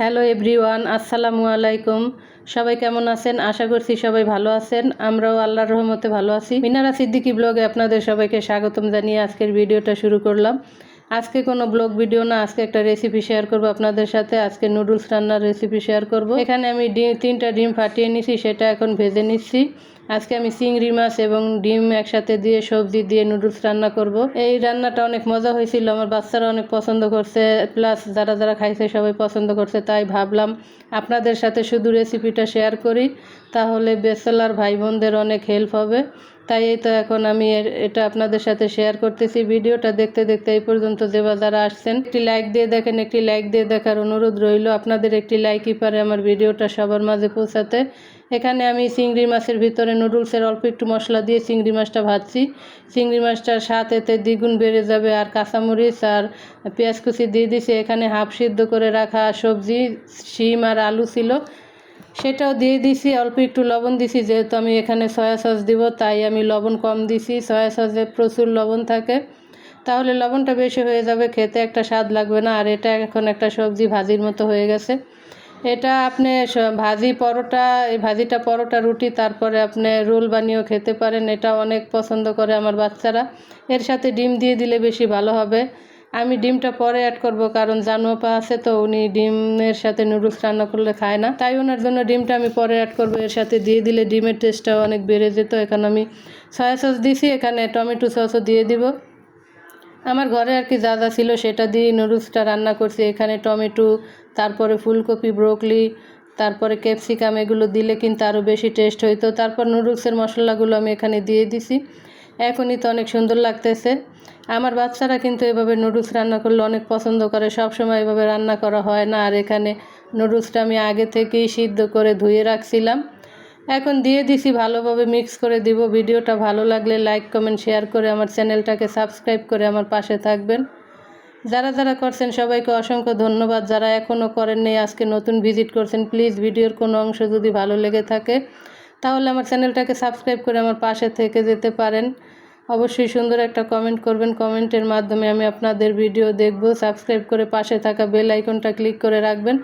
Hello everyone, আসসালামু আলাইকুম। সবাই কেমন আছেন? আশা করছি সবাই ভালো আছেন। আমরাও আল্লাহর রহমতে ভালো আছি। মিনারা সিদ্দিকি ব্লগে আপনাদের সবাইকে স্বাগতম জানিয়ে আজকের ভিডিওটা শুরু করলাম। আজকে কোনো ব্লগ ভিডিও না, আজকে একটা রেসিপি শেয়ার করব আপনাদের সাথে। আজকে নুডলস রান্নার রেসিপি শেয়ার করব। এখানে আমি ডিম, তিনটা ডিম ফাটিয়ে নিছি, সেটা এখন ভেজে নিচ্ছি। আজকে আমি চিংড়ি মাছ এবং ডিম একসাথে দিয়ে সবজি দিয়ে নুডলস রান্না করব। এই রান্নাটা অনেক মজা হয়েছিল, আমার বাচ্চারা অনেক পছন্দ করছে প্লাস যারা যারা খাইছে সবাই পছন্দ করছে, তাই ভাবলাম আপনাদের সাথে শুধু রেসিপিটা শেয়ার করি, তাহলে বেসেলার ভাই বোনদের অনেক হেল্প হবে। তাই এই তো এখন আমি এটা আপনাদের সাথে শেয়ার করতেছি। ভিডিওটা দেখতে দেখতে এই পর্যন্ত যে যারা আসছেন, একটি লাইক দিয়ে দেখেন, একটি লাইক দিয়ে দেখার অনুরোধ রইল আপনাদের, একটি লাইকই পারে আমার ভিডিওটা সবার মাঝে পৌঁছাতে। এখানে আমি চিংড়ি মাছের ভিতরে নুডলসের অল্প একটু মশলা দিয়ে চিংড়ি মাছটা ভাজছি। চিংড়ি মাছটার স্বাদ এতে দ্বিগুণ বেড়ে যাবে। আর কাঁচামরিচ আর পেঁয়াজ কুচি দিয়ে দিছি এখানে হাফ সিদ্ধ করে রাখা সবজি, শিম আর আলু ছিল। সেটাও দিয়ে দিছি অল্প একটু লবণ দিছি যেহেতু আমি এখানে সয়া সস দিব, তাই আমি লবণ কম দিছি সয়া সসে প্রচুর লবণ থাকে। তাহলে লবণটা বেশি হয়ে যাবে। খেতে একটা স্বাদ লাগবে না। আর এটা এখন একটা সবজি ভাজির মতো হয়ে গেছে। এটা আপনি ভাজি পরোটা, এই ভাজিটা পরোটা, রুটি, তারপরে আপনি রোল বানিয়েও খেতে পারেন। এটা অনেক পছন্দ করে আমার বাচ্চারা। এর সাথে ডিম দিয়ে দিলে বেশি ভালো হবে। আমি ডিমটা পরে অ্যাড করব, কারণ জানুয়াপা আছে তো, উনি ডিমের সাথে নুডলস রান্না করলে খায় না। তাই ওনার জন্য ডিমটা আমি পরে অ্যাড করব। এর সাথে দিয়ে দিলে ডিমের টেস্টটাও অনেক বেড়ে যেত। এখানে আমি সয়া সস দিছি, এখানে টমেটো সসও দিয়ে দিব। আমার ঘরে আর কি যা যা ছিল সেটা দিয়ে নুডলসটা রান্না করছি। এখানে টমেটো, তারপরে ফুলকপি ব্রোকলি তারপরে ক্যাপসিকাম এগুলো দিলে কিন্তু আরও বেশি টেস্ট হইতো। তারপর নুডলসের মশলাগুলো আমি এখানে দিয়ে দিছি। এখনই তো অনেক সুন্দর লাগতেছে। আমার বাচ্চারা কিন্তু এভাবে নুডলস রান্না করলে অনেক পছন্দ করে। সব সময় এভাবে রান্না করা হয় না। আর এখানে নুডলসটা আমি আগে থেকেই সিদ্ধ করে ধুয়ে রাখছিলাম। এখন দিয়ে দিছি, ভালোভাবে মিক্স করে দিব। ভিডিওটা ভালো লাগলে লাইক কমেন্ট শেয়ার করে আমার চ্যানেলটাকে সাবস্ক্রাইব করে আমার পাশে থাকবেন। যারা যারা করছেন সবাইকে অসংখ্য ধন্যবাদ। যারা এখনও করেননি আজকে নতুন ভিজিট করছেন প্লিজ ভিডিওর কোনো অংশ যদি ভালো লেগে থাকে, তাহলে আমার চ্যানেলটাকে সাবস্ক্রাইব করে আমার পাশে থেকে যেতে পারেন। অবশ্যই সুন্দর একটা কমেন্ট করবেন। কমেন্টের মাধ্যমে আমি আপনাদের ভিডিও দেখব। সাবস্ক্রাইব করে পাশে থাকা বেল আইকনটা ক্লিক করে রাখবেন।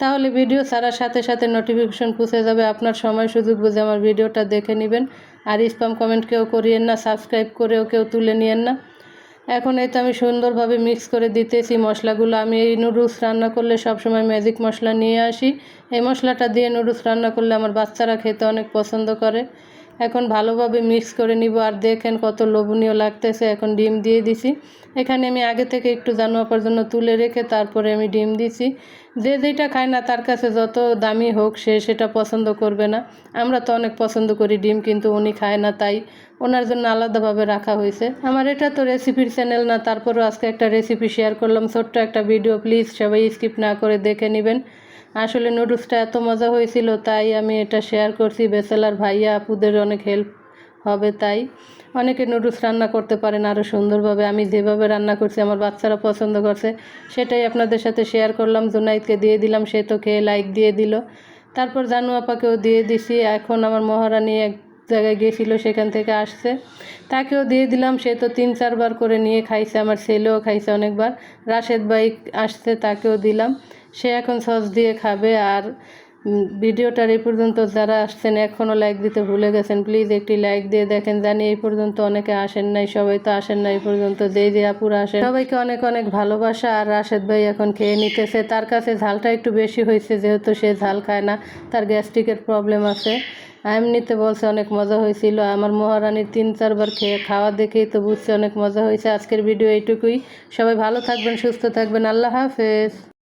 তাহলে ভিডিও ছাড়ার সাথে সাথে নোটিফিকেশন পৌঁছে যাবে। আপনার সময় সুযোগ বুঝে আমার ভিডিওটা দেখে নেবেন। আর স্পাম কমেন্ট কেউ করিয়েন না সাবস্ক্রাইব করেও কেউ তুলে নিয়েন না। এখন এই তো আমি সুন্দরভাবে মিক্স করে দিতেছি মশলাগুলো। আমি এই নুডলস রান্না করলে সবসময় ম্যাজিক মশলা নিয়ে আসি। এই মশলাটা দিয়ে নুডলস রান্না করলে আমার বাচ্চারা খেতে অনেক পছন্দ করে। এখন ভালোভাবে মিক্স করে নিব। আর দেখেন কত লোভনীয় লাগতেছে। এখন ডিম দিয়ে দিছি। এখানে আমি আগে থেকে একটু জানোয়ার জন্য তুলে রেখে তারপরে আমি ডিম দিছি। যে যেটা খায় না, তার কাছে যত দামি হোক সে সেটা পছন্দ করবে না। আমরা তো অনেক পছন্দ করি ডিম, কিন্তু উনি খায় না, তাই ওনার জন্য আলাদাভাবে রাখা হয়েছে। আমার এটা তো রেসিপির চ্যানেল না, তারপরেও আজকে একটা রেসিপি শেয়ার করলাম। ছোট্ট একটা ভিডিও, প্লিজ সবাই স্কিপ না করে দেখে নেবেন। আসলে নুডলসটা এত মজা হয়েছিল, তাই আমি এটা শেয়ার করছি। বেসেলার ভাইয়া আপুদের অনেক হেল্প হবে তাই। অনেকে নুডলস রান্না করতে পারেন আরও সুন্দরভাবে। আমি যেভাবে রান্না করছি, আমার বাচ্চারা পছন্দ করছে, সেটাই আপনাদের সাথে শেয়ার করলাম। জুনাইদকে দিয়ে দিলাম, সে তো খেয়ে লাইক দিয়ে দিল। তারপর জানু আপাকেও দিয়ে দিছি। এখন আমার মহারানী এক জায়গায় গিয়েছিল, সেখান থেকে আসছে। তাকেও দিয়ে দিলাম। সে তো তিন চারবার করে নিয়ে খাইছে, আমার ছেলেও খাইছে অনেকবার। রাশেদ ভাই আসছে, তাকেও দিলাম। সে এখন সস দিয়ে খাবে আর ভিডিওটার এই পর্যন্ত যারা আসছেন এখনও লাইক দিতে ভুলে গেছেন প্লিজ একটি লাইক দিয়ে দেখেন। জানি এই পর্যন্ত অনেকে আসেন নাই, সবাই তো আসেন না এই পর্যন্ত। যেই যে আপুরা আসেন, সবাইকে অনেক অনেক ভালোবাসা। আর রাশেদ ভাই এখন খেয়ে নিতেছে। তার কাছে ঝালটা একটু বেশি হয়েছে, যেহেতু সে ঝাল খায় না, তার গ্যাস্ট্রিকের প্রবলেম আছে। এমনিতে বলছে অনেক মজা হয়েছিল। আমার মহারানীর তিন চারবার খেয়ে খাওয়া দেখেই তো বুঝছে অনেক মজা হয়েছে। আজকের ভিডিও এইটুকুই। সবাই ভালো থাকবেন, সুস্থ থাকবেন। আল্লাহ হাফেজ।